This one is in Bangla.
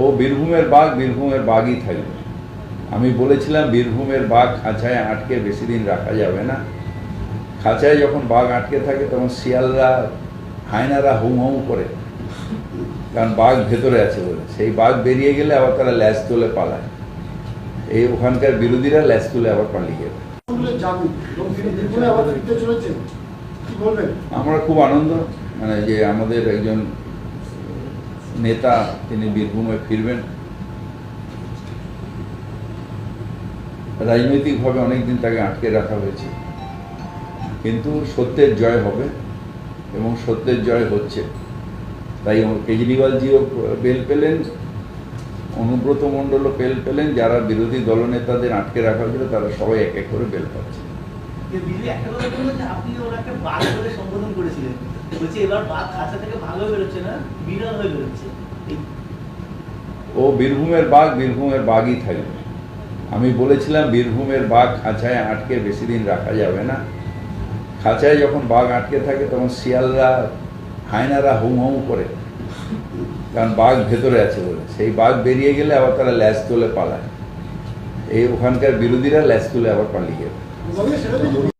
ও বীরভূমের বাঘ বীরভূমের বাঘই থাকবে। আমি বলেছিলাম বীরভূমের বাঘ খাঁচায় আটকে বেশি দিন রাখা যাবে না। খাঁচায় যখন বাঘ আটকে থাকে তখন শিয়ালরা হায়নারা হুম হুম করে। কারণ বাঘ ভেতরে আছে বলে। সেই বাঘ বেরিয়ে গেলে আবার তারা ল্যাস তুলে পালায়। এই ওখানকার বিরোধীরা ল্যাস তুলে আবার পালিয়ে বলবেন? আমরা খুব আনন্দ মানে যে আমাদের একজন নেতা তিনি বীরভূমে ফিরবেন। রাজনৈতিকভাবে অনেকদিন তাকে আটকে রাখা হয়েছে। কিন্তু সত্যের জয় হবে এবং সত্যের জয় হচ্ছে। তাই কেজরিওয়ালজিও বেল পেলেন, অনুব্রত মণ্ডলও বেল পেলেন, যারা বিরোধী দলনেতাদের আটকে রাখা হয়েছিল, তারা সবাই এক এক করে বেল পাচ্ছে। বলছে এবার বাঘ খাঁচা থেকে ভালো বেরোচ্ছে না বিরল হয়ে বেরোচ্ছে। ও বীরভূমের বাঘ বীরভূমের বাঘই থাকবে। আমি বলেছিলাম বীরভূমের বাঘ খাঁচায় আটকে বেশি দিন রাখা যাবে না। খাঁচায় যখন বাঘ আটকে থাকে তখন শিয়ালরা হায়নারা হুম হুম করে। কারণ বাঘ ভেতরে আছে বলে। সেই বাঘ বেরিয়ে গেলে আবার তারা ল্যাস তুলে পালায়। এই ওখানকার বিরোধীরা ল্যাস তুলে আবার পালিয়ে তো